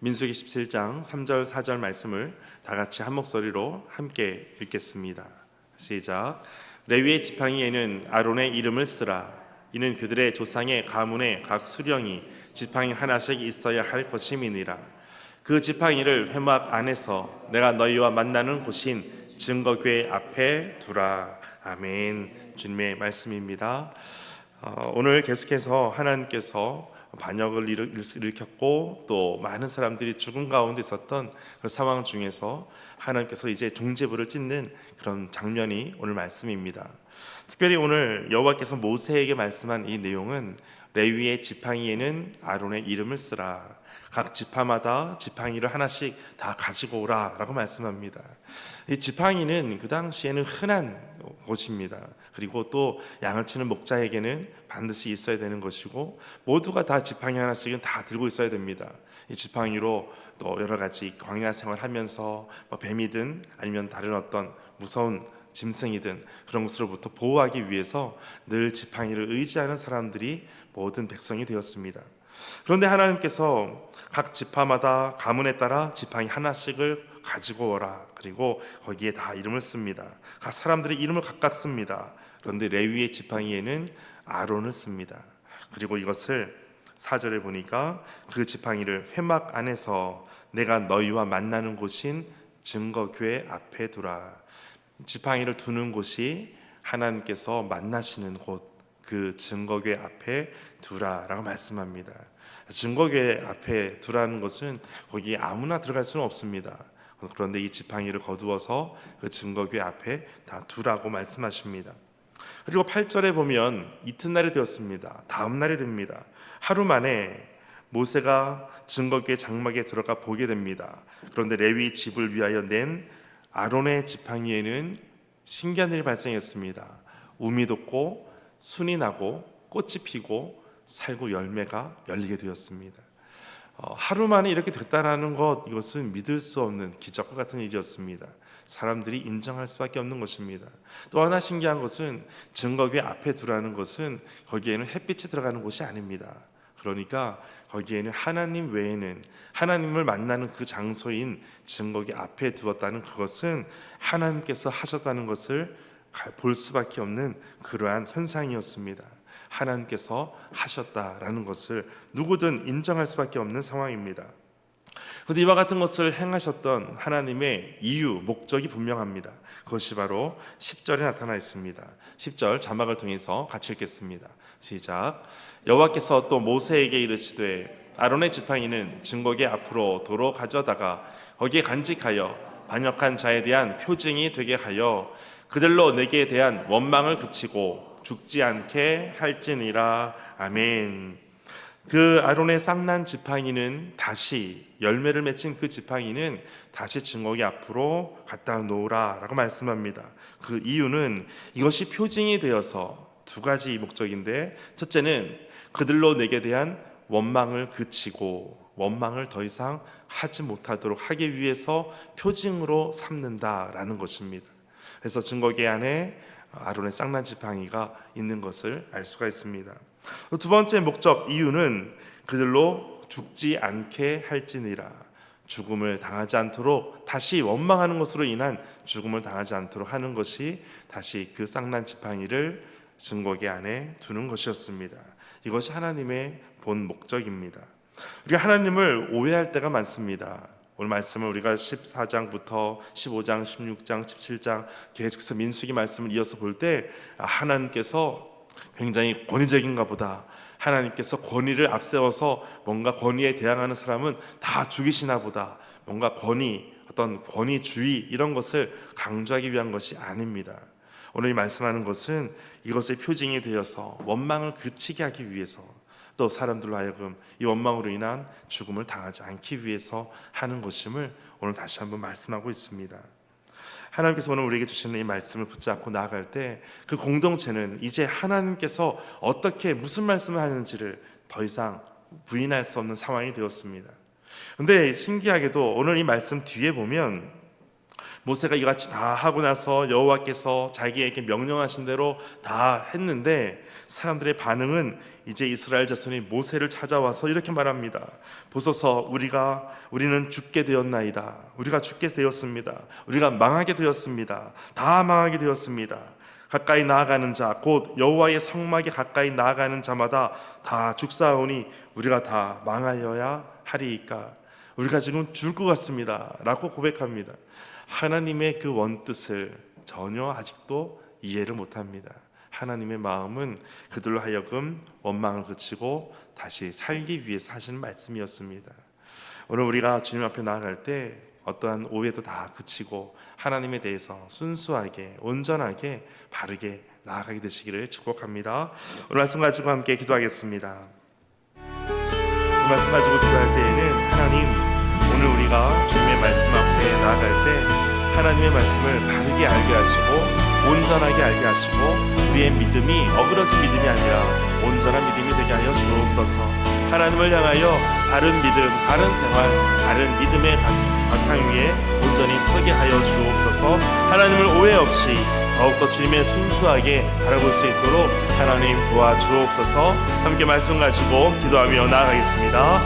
민수기 17장 3절 4절 말씀을 다 같이 한 목소리로 함께 읽겠습니다. 시작. 레위의 지팡이에는 아론의 이름을 쓰라. 이는 그들의 조상의 가문의 각 수령이 지팡이 하나씩 있어야 할 것임이니라. 그 지팡이를 회막 안에서 내가 너희와 만나는 곳인 증거궤 앞에 두라. 아멘. 주님의 말씀입니다. 어, 오늘 계속해서 하나님께서 반역을 일으- 일으켰고 또 많은 사람들이 죽음 가운데 있었던 그 상황 중에서 하나님께서 이제 종제부를 찢는 그런 장면이 오늘 말씀입니다. 특별히 오늘 여호와께서 모세에게 말씀한 이 내용은 레위의 지팡이에는 아론의 이름을 쓰라. 각 지파마다 지팡이를 하나씩 다 가지고 오라라고 말씀합니다. 이 지팡이는 그 당시에는 흔한 곳입니다. 그리고 또 양을 치는 목자에게는 반드시 있어야 되는 것이고 모두가 다 지팡이 하나씩은 다 들고 있어야 됩니다. 이 지팡이로 또 여러 가지 광야 생활하면서 뭐 뱀이든 아니면 다른 어떤 무서운 짐승이든 그런 것으로부터 보호하기 위해서 늘 지팡이를 의지하는 사람들이 모든 백성이 되었습니다. 그런데 하나님께서 각 지파마다 가문에 따라 지팡이 하나씩을 가지고 오라. 그리고 거기에 다 이름을 씁니다. 각 사람들의 이름을 각각 씁니다. 그런데 레위의 지팡이에는 아론을 씁니다. 그리고 이것을 사절에 보니까 그 지팡이를 회막 안에서 내가 너희와 만나는 곳인 증거궤 앞에 두라. 지팡이를 두는 곳이 하나님께서 만나시는 곳, 그 증거궤 앞에 두라라고 말씀합니다. 증거궤 앞에 두라는 것은 거기에 아무나 들어갈 수는 없습니다. 그런데 이 지팡이를 거두어서 그 증거궤 앞에 다 두라고 말씀하십니다. 그리고 8절에 보면 이튿날이 되었습니다. 다음 날이 됩니다. 하루 만에 모세가 증거궤 장막에 들어가 보게 됩니다. 그런데 레위 집을 위하여 낸 아론의 지팡이에는 신기한 일이 발생했습니다. 우미 돋고 순이 나고 꽃이 피고 살구 열매가 열리게 되었습니다. 어, 하루 만에 이렇게 됐다라는 것 이것은 믿을 수 없는 기적과 같은 일이었습니다. 사람들이 인정할 수밖에 없는 것입니다. 또 하나 신기한 것은 증거궤 앞에 두라는 것은 거기에는 햇빛이 들어가는 곳이 아닙니다. 그러니까 거기에는 하나님 외에는 하나님을 만나는 그 장소인 증거궤 앞에 두었다는 그것은 하나님께서 하셨다는 것을 볼 수밖에 없는 그러한 현상이었습니다. 하나님께서 하셨다라는 것을 누구든 인정할 수밖에 없는 상황입니다. 그런데 이와 같은 것을 행하셨던 하나님의 이유, 목적이 분명합니다. 그것이 바로 10절에 나타나 있습니다. 10절 자막을 통해서 같이 읽겠습니다. 시작. 여호와께서 또 모세에게 이르시되 아론의 지팡이는 증거궤 앞으로 도로 가져다가 거기에 간직하여 반역한 자에 대한 표징이 되게 하여 그들로 내게 대한 원망을 그치고 죽지 않게 할지니라 아멘. 그 아론의 쌍난 지팡이는 다시 열매를 맺힌 그 지팡이는 다시 증거기 앞으로 갖다 놓으라라고 말씀합니다. 그 이유는 이것이 표징이 되어서 두 가지 목적인데 첫째는 그들로 내게 대한 원망을 그치고 원망을 더 이상 하지 못하도록 하기 위해서 표징으로 삼는다라는 것입니다. 그래서 증거계 안에 아론의 쌍난 지팡이가 있는 것을 알 수가 있습니다. 두 번째 목적 이유는 그들로 죽지 않게 할지니라 죽음을 당하지 않도록 다시 원망하는 것으로 인한 죽음을 당하지 않도록 하는 것이 다시 그 쌍난 지팡이를 증거계 안에 두는 것이었습니다. 이것이 하나님의 본 목적입니다. 우리가 하나님을 오해할 때가 많습니다. 오늘 말씀을 우리가 14장부터 15장, 16장, 17장 계속해서 민수기 말씀을 이어서 볼 때 하나님께서 굉장히 권위적인가 보다. 하나님께서 권위를 앞세워서 뭔가 권위에 대항하는 사람은 다 죽이시나 보다. 뭔가 권위, 어떤 권위주의 이런 것을 강조하기 위한 것이 아닙니다. 오늘 말씀하는 것은 이것의 표징이 되어서 원망을 그치게 하기 위해서 또 사람들로 하여금 이 원망으로 인한 죽음을 당하지 않기 위해서 하는 것임을 오늘 다시 한번 말씀하고 있습니다. 하나님께서 오늘 우리에게 주시는 이 말씀을 붙잡고 나아갈 때 그 공동체는 이제 하나님께서 어떻게 무슨 말씀을 하는지를 더 이상 부인할 수 없는 상황이 되었습니다. 근데 신기하게도 오늘 이 말씀 뒤에 보면 모세가 이같이 다 하고 나서 여호와께서 자기에게 명령하신 대로 다 했는데 사람들의 반응은 이제 이스라엘 자손이 모세를 찾아와서 이렇게 말합니다. 보소서 우리가 우리는 죽게 되었나이다. 우리가 죽게 되었습니다. 우리가 망하게 되었습니다. 다 망하게 되었습니다. 가까이 나아가는 자 곧 여호와의 성막에 가까이 나아가는 자마다 다 죽사오니 우리가 다 망하여야 하리이까 우리가 지금 죽을 것 같습니다 라고 고백합니다. 하나님의 그 원뜻을 전혀 아직도 이해를 못합니다. 하나님의 마음은 그들로 하여금 원망을 그치고 다시 살기 위해서 하시는 말씀이었습니다. 오늘 우리가 주님 앞에 나아갈 때 어떠한 오해도 다 그치고 하나님에 대해서 순수하게 온전하게 바르게 나아가게 되시기를 축복합니다. 오늘 말씀 가지고 함께 기도하겠습니다. 오늘 말씀 가지고 기도할 때에는 하나님 오늘 우리가 주님의 말씀 앞에 나아갈 때 하나님의 말씀을 바르게 알게 하시고 온전하게 알게 하시고 우리의 믿음이 어그러진 믿음이 아니라 온전한 믿음이 되게 하여 주옵소서. 하나님을 향하여 바른 믿음, 바른 생활, 바른 믿음의 바- 바탕 위에 온전히 서게 하여 주옵소서. 하나님을 오해 없이 더욱더 주님의 순수하게 바라볼 수 있도록 하나님 도와주옵소서. 함께 말씀 가지고 기도하며 나아가겠습니다.